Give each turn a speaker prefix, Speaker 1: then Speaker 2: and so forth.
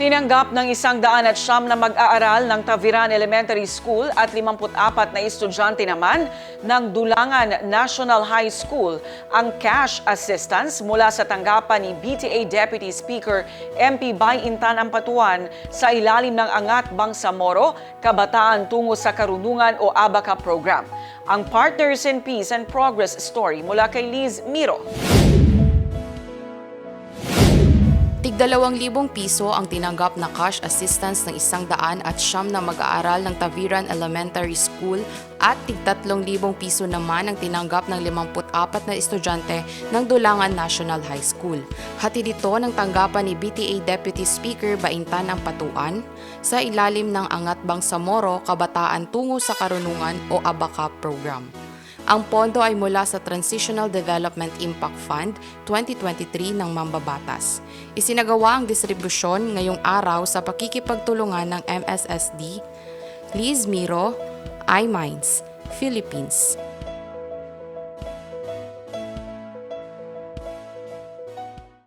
Speaker 1: Tinanggap ng isang daan at siyam na mag-aaral ng Taviran Elementary School at 54 na estudyante naman ng Dulangan National High School ang cash assistance mula sa tanggapan ni BTA Deputy Speaker MP Bay Intan Ampatuan sa ilalim ng Angat Bangsamoro, Kabataan Tungo sa Karunungan o ABACA program. Ang Partners in Peace and Progress story mula kay Liz Miro.
Speaker 2: Tig dalawang libong piso ang tinanggap na cash assistance ng isang daan at siyam na mag-aaral ng Taviran Elementary School at tig tatlong libong piso naman ang tinanggap ng 54 na estudyante ng Dulangan National High School. Hati dito ng tanggapan ni BTA Deputy Speaker Baintan ang Patuan sa ilalim ng Angat Bangsamoro Kabataan Tungo sa Karunungan o ABACA program. Ang pondo ay mula sa Transitional Development Impact Fund 2023 ng Mambabatas. Isinagawa ang distribusyon ngayong araw sa pakikipagtulungan ng MSSD, Liz Miro, iMinds, Philippines.